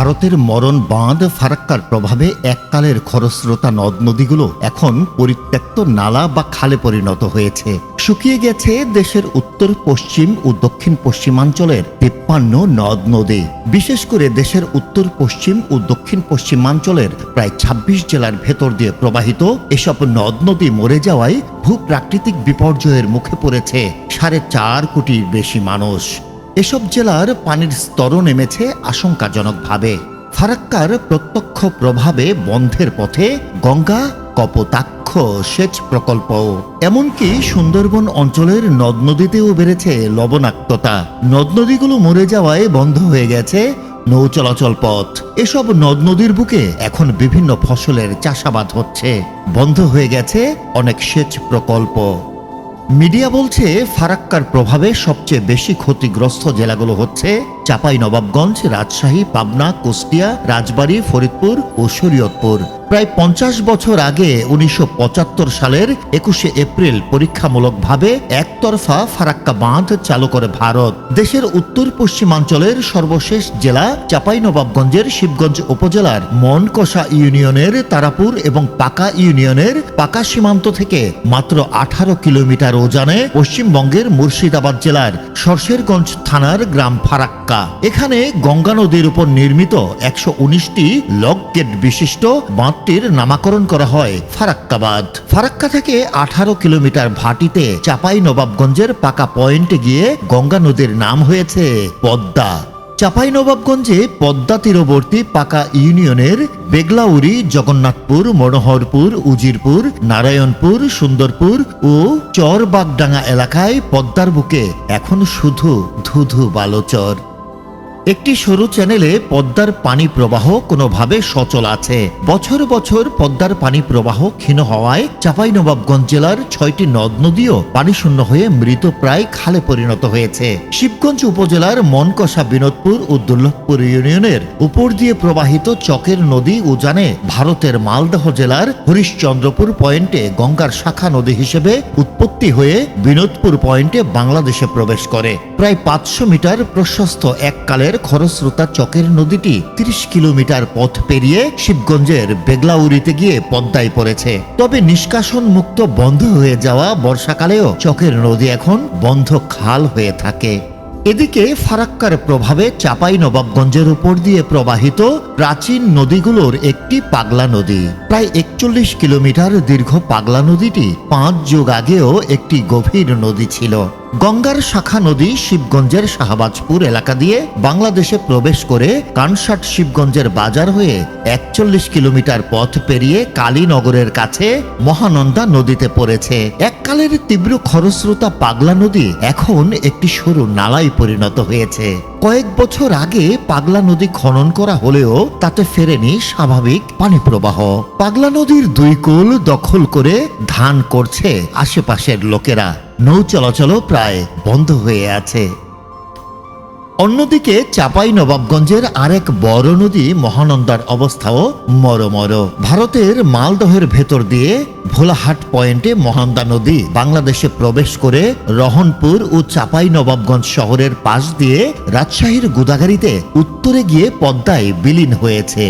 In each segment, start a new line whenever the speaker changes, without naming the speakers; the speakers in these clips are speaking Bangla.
ভারতের মরণ বাঁধ ফারাক্কার প্রভাবে এককালের খরস্রোতা নদ নদীগুলো এখন পরিত্যক্ত নালা বা খালে পরিণত হয়েছে। শুকিয়ে গেছে দেশের উত্তর, পশ্চিম ও দক্ষিণ পশ্চিমাঞ্চলের তিপ্পান্ন নদ নদী। বিশেষ করে দেশের উত্তর, পশ্চিম ও দক্ষিণ পশ্চিমাঞ্চলের প্রায় ২৬ জেলার ভেতর দিয়ে প্রবাহিত এসব নদ নদী মরে যাওয়ায় ভূপ্রাকৃতিক বিপর্যয়ের মুখে পড়েছে সাড়ে চার কোটির বেশি মানুষ। এসব জেলার পানির স্তরও নেমেছে আশঙ্কাজনকভাবে। ফারাক্কার প্রত্যক্ষ প্রভাবে বন্ধের পথে গঙ্গা, কপোতাক্ষ সেচ প্রকল্প। এমনকি সুন্দরবন অঞ্চলের নদ নদীতেও বেড়েছে লবণাক্ততা। নদ নদীগুলো মরে যাওয়ায় বন্ধ হয়ে গেছে নৌ চলাচল পথ। এসব নদ নদীর বুকে এখন বিভিন্ন ফসলের চাষাবাদ হচ্ছে। বন্ধ হয়ে গেছে অনেক সেচ প্রকল্প। মিডিয়া বলছে, ফারাক্কার প্রভাবে সবচেয়ে বেশি ক্ষতিগ্রস্ত জেলাগুলো হচ্ছে চাপাই নবাবগঞ্জ রাজশাহী, পাবনা, কুষ্টিয়া, রাজবাড়ী, ফরিদপুর ও শরীয়তপুর। প্রায় পঞ্চাশ বছর আগে উনিশশো পঁচাত্তর সালের একুশে এপ্রিল পরীক্ষামূলকভাবে একতরফা ফারাক্কা বাঁধ চালু করে ভারত। দেশের উত্তর পশ্চিমাঞ্চলের সর্বশেষ জেলা চাঁপাইনবাবগঞ্জের শিবগঞ্জ উপজেলার মনকষা ইউনিয়নের তারাপুর এবং পাকা ইউনিয়নের পাকা সীমান্ত থেকে মাত্র আঠারো কিলোমিটার ওজানে পশ্চিমবঙ্গের মুর্শিদাবাদ জেলার সরশেরগঞ্জ থানার গ্রাম ফারাক্কা। এখানে গঙ্গা নদীর উপর নির্মিত একশো উনিশটি লক গেট বিশিষ্ট বাঁধটির নামাকরণ করা হয় ফারাক্কাবাদ। ফারাক্কা থেকে আঠারো কিলোমিটার ভাটিতে চাপাই নবাবগঞ্জের পাকা পয়েন্টে গিয়ে গঙ্গা নদীর নাম হয়েছে পদ্মা। চাঁপাইনবাবগঞ্জে পদ্মা তীরবর্তী পাকা ইউনিয়নের বেগলাউরি জগন্নাথপুর, মনোহরপুর, উজিরপুর, নারায়ণপুর, সুন্দরপুর ও চরবাগডাঙ্গা এলাকায় পদ্মার বুকে এখন শুধু ধুধু বালোচর। একটি সরু চ্যানেলে পদ্মার পানি প্রবাহ কোনোভাবে সচল আছে। বছর বছর পদ্মার পানি প্রবাহ ক্ষীণ হওয়ায় চাঁপাইনবাবগঞ্জ জেলার ছয়টি নদ নদীও পানিশূন্য হয়ে মৃত প্রায় খালে পরিণত হয়েছে। শিবগঞ্জ উপজেলার মনকষা বিনোদপুর ও দুর্লভপুর ইউনিয়নের উপর দিয়ে প্রবাহিত চকের নদী উজানে ভারতের মালদহ জেলার হরিশ্চন্দ্রপুর পয়েন্টে গঙ্গার শাখা নদী হিসেবে উৎপত্তি হয়ে বিনোদপুর পয়েন্টে বাংলাদেশে প্রবেশ করে। প্রায় পাঁচশো মিটার প্রশস্ত এককালের খরস্রোতা চকের নদীটি তিরিশ কিলোমিটার পথ পেরিয়ে শিবগঞ্জের বেগলাউরিতে গিয়ে পদ্মায় পড়েছে। তবে নিষ্কাশন মুক্ত বন্ধ হয়ে যাওয়া বর্ষাকালেও চকের নদী এখন বন্ধ খাল হয়ে থাকে। এদিকে ফারাক্কার প্রভাবে চাপাই নবাবগঞ্জের উপর দিয়ে প্রবাহিত প্রাচীন নদীগুলোর একটি পাগলা নদী। প্রায় একচল্লিশ কিলোমিটার দীর্ঘ পাগলা নদীটি পাঁচ যুগ আগেও একটি গভীর নদী ছিল। গঙ্গার শাখা নদী শিবগঞ্জের শাহবাজপুর এলাকা দিয়ে বাংলাদেশে প্রবেশ করে কানসাট শিবগঞ্জের বাজার হয়ে একচল্লিশ কিলোমিটার পথ পেরিয়ে কালীনগরের কাছে মহানন্দা নদীতে পড়েছে। এককালের তীব্র খরস্রোতা পাগলা নদী এখন একটি সরু নালায় পরিণত হয়েছে। কয়েক বছর আগে পাগলা নদী খনন করা হলেও তাতে ফেরেনি স্বাভাবিক পানি প্রবাহ। পাগলা নদীর দুই কুল দখল করে ধান করছে আশেপাশের লোকেরা। নৌ চলাচলও প্রায় বন্ধ হয়ে আছে। অন্যদিকে চাপাই নবাবগঞ্জের আরেক বড় নদী মহানন্দার অবস্থাও মরমর। ভারতের মালদহের ভেতর দিয়ে ভোলাহাট পয়েন্টে মহানন্দা নদী বাংলাদেশে প্রবেশ করে রহনপুর ও চাপাই নবাবগঞ্জ শহরের পাশ দিয়ে রাজশাহীর গুদাগাড়িতে উত্তরে গিয়ে পদ্মায় বিলীন হয়েছে।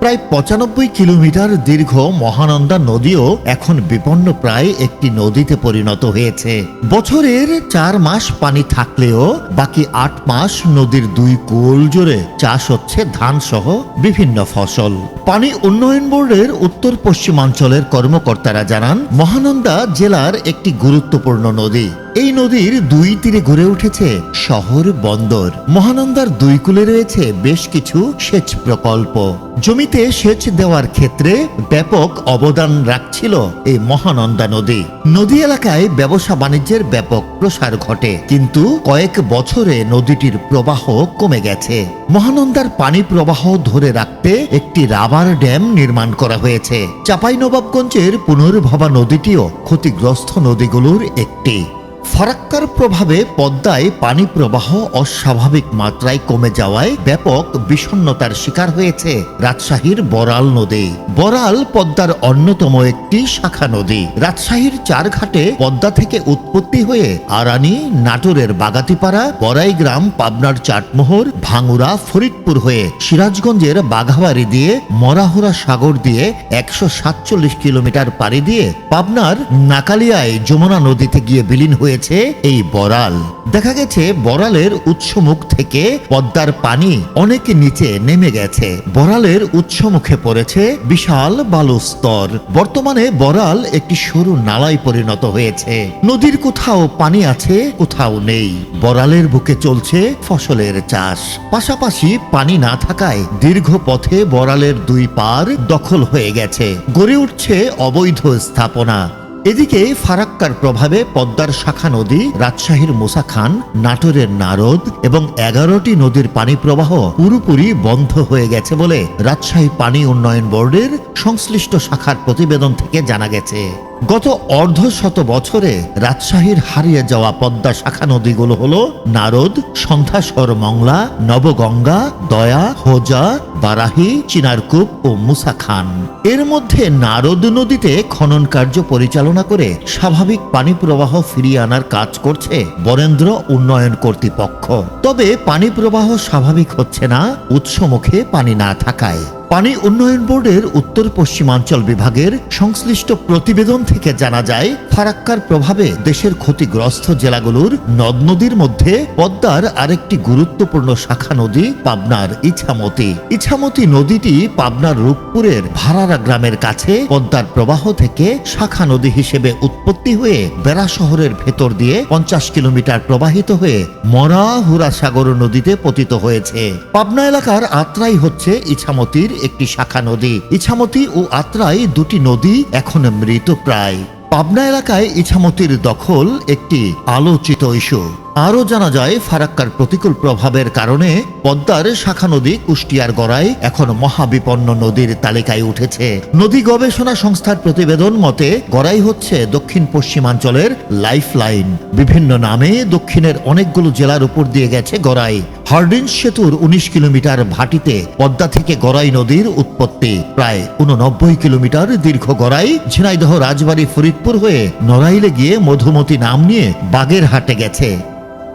প্রায় পঁচানব্বই কিলোমিটার দীর্ঘ মহানন্দা নদীও এখন বিপন্ন প্রায় একটি নদীতে পরিণত হয়েছে। বছরের চার মাস পানি থাকলেও বাকি আট মাস নদীর দুই কোল জুড়ে চাষ হচ্ছে ধান সহ বিভিন্ন ফসল। পানি উন্নয়ন বোর্ডের উত্তর পশ্চিমাঞ্চলের কর্মকর্তারা জানান, মহানন্দা জেলার একটি গুরুত্বপূর্ণ নদী। এই নদীর দুই তীরে গড়ে উঠেছে শহর বন্দর। মহানন্দার দুই কূলে রয়েছে বেশ কিছু সেচ প্রকল্প। জমিতে সেচ দেওয়ার ক্ষেত্রে ব্যাপক অবদান রাখছিল এই মহানন্দা নদী। নদী এলাকায় ব্যবসা বাণিজ্যের ব্যাপক প্রসার ঘটে, কিন্তু কয়েক বছরে নদীটির প্রবাহ কমে গেছে। মহানন্দার পানি প্রবাহ ধরে রাখতে একটি রাবার ড্যাম নির্মাণ করা হয়েছে। চাঁপাইনবাবগঞ্জের পুনর্ভবা নদীটিও ক্ষতিগ্রস্ত নদীগুলোর একটি। ফারাক্কার প্রভাবে পদ্মায় পানি প্রবাহ অস্বাভাবিক মাত্রায় কমে যাওয়ায় ব্যাপক বিষণ্ণতার শিকার হয়েছে রাজশাহীর বরাল নদী। বরাল পদ্মার অন্যতম একটি শাখা নদী। রাজশাহীর চারঘাটে পদ্মা থেকে উৎপত্তি হয়ে আরানি, নাটোরের বাগাতিপাড়া, বড়াইগ্রাম, পাবনার চাটমোহর, ভাঙুরা, ফরিদপুর হয়ে সিরাজগঞ্জের বাঘাবাড়ি দিয়ে মরাহরা সাগর দিয়ে একশো সাতচল্লিশ কিলোমিটার পাড়ি দিয়ে পাবনার নাকালিয়ায় যমুনা নদীতে গিয়ে বিলীন হয়েছে এই বরাল দেখা গেছে বরালের উৎসমুখ থেকে পদ্মার পানি অনেক নিচে নেমে গেছে। বরালের উৎসমুখে পড়েছে বিশাল বালু স্তর বর্তমানে বরাল একটি সরু নালায় পরিণত হয়েছে। নদীর কোথাও পানি আছে, কোথাও নেই। বরালের বুকে চলছে ফসলের চাষ। পাশাপাশি পানি না থাকায় দীর্ঘ পথে বরালের দুই পার দখল হয়ে গেছে। গড়ে উঠছে অবৈধ স্থাপনা। এদিকে ফারাক্কার প্রভাবে পদ্মার শাখা নদী, রাজশাহীর মুসা খান, নাটোরের নারদ এবং এগারোটি নদীর পানি প্রবাহ পুরোপুরি বন্ধ হয়ে গেছে বলে রাজশাহী পানি উন্নয়ন বোর্ডের সংশ্লিষ্ট শাখার প্রতিবেদন থেকে জানা গেছে। গত অর্ধ শত বছরে রাজশাহীর হারিয়ে যাওয়া পদ্মা শাখা নদীগুলো হল নারদ সন্ধ্যাসর মংলা, নবগঙ্গা, দয়া, হোজা, বারাহি, চিনারকূপ ও মুসা খান। এর মধ্যে নারদ নদীতে খনন কার্য পরিচালনা করে স্বাভাবিক পানি প্রবাহ ফিরিয়ে আনার কাজ করছে বরেন্দ্র উন্নয়ন কর্তৃপক্ষ। তবে পানি প্রবাহ স্বাভাবিক হচ্ছে না, উৎসমুখে পানি না থাকায়। পানি উন্নয়ন বোর্ডের উত্তর পশ্চিমাঞ্চল বিভাগের সংশ্লিষ্ট প্রতিবেদন থেকে জানা যায়, ফারাক্কার প্রভাবে দেশের ক্ষতিগ্রস্ত জেলাগুলোর নদ নদীর মধ্যে পদ্মার আরেকটি গুরুত্বপূর্ণ শাখা নদী পাবনার ইছামতি। ইছামতি নদীটি পাবনার রূপপুরের ভাড়ারা গ্রামের কাছে পদ্মার প্রবাহ থেকে শাখা নদী হিসেবে উৎপত্তি হয়ে বেড়া শহরের ভেতর দিয়ে পঞ্চাশ কিলোমিটার প্রবাহিত হয়ে মরা হুরা সাগর নদীতে পতিত হয়েছে। পাবনা এলাকার আত্রাই হচ্ছে ইছামতির একটি শাখা নদী। ইছামতি ও আত্রাই দুটি নদী এখন মৃত প্রায়। পাবনা এলাকায় ইছামতির দখল একটি আলোচিত ইস্যু। আরও জানা যায়, ফারাক্কার প্রতিকূল প্রভাবের কারণে পদ্মার শাখা নদী কুষ্টিয়ার গড়ায় এখন মহাবিপন্ন নদীর তালিকায় উঠেছে। নদী গবেষণা সংস্থার প্রতিবেদন মতে, গড়াই হচ্ছে দক্ষিণ পশ্চিমাঞ্চলের লাইফ লাইন বিভিন্ন নামে দক্ষিণের অনেকগুলো জেলার উপর দিয়ে গেছে গড়াই। হার্ডিন সেতুর উনিশ কিলোমিটার ভাটিতে পদ্মা থেকে গড়াই নদীর উৎপত্তি। প্রায় উননব্বই কিলোমিটার দীর্ঘ গড়াই, ঝিনাইদহ রাজবাড়ী ফরিদপুর হয়ে নড়াইলে গিয়ে মধুমতি নাম নিয়ে বাগেরহাটে গেছে।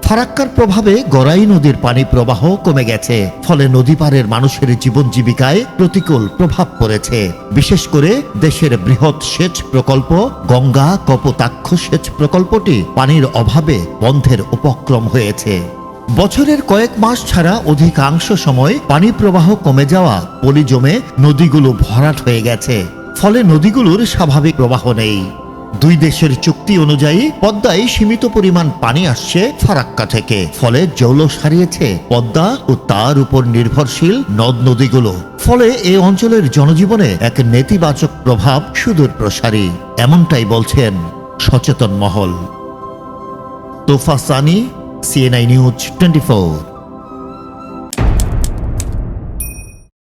ফারাক্কার প্রভাবে গড়াই নদীর পানি প্রবাহ কমে গেছে, ফলে নদী পারের মানুষের জীবন জীবিকায় প্রতিকূল প্রভাব পড়েছে। বিশেষ করে দেশের বৃহৎ সেচ প্রকল্প, গঙ্গা কপোতাক্ষ সেচ প্রকল্পটি পানির অভাবে বন্ধের উপক্রম হয়েছে। বছরের কয়েক মাস ছাড়া অধিকাংশ সময় পানি প্রবাহ কমে যাওয়া পলি জমে নদীগুলো ভরাট হয়ে গেছে। ফলে নদীগুলোর স্বাভাবিক প্রবাহ নেই। দুই দেশের চুক্তি অনুযায়ী পদ্মায় সীমিত পরিমাণ পানি আসছে ফারাক্কা থেকে। ফলে জৌলস হারিয়েছে পদ্মা ও তার উপর নির্ভরশীল নদ নদীগুলো। ফলে এই অঞ্চলের জনজীবনে এক নেতিবাচক প্রভাব সুদূর প্রসারী, এমনটাই বলছেন সচেতন মহল। Tofa Sani CNI news twenty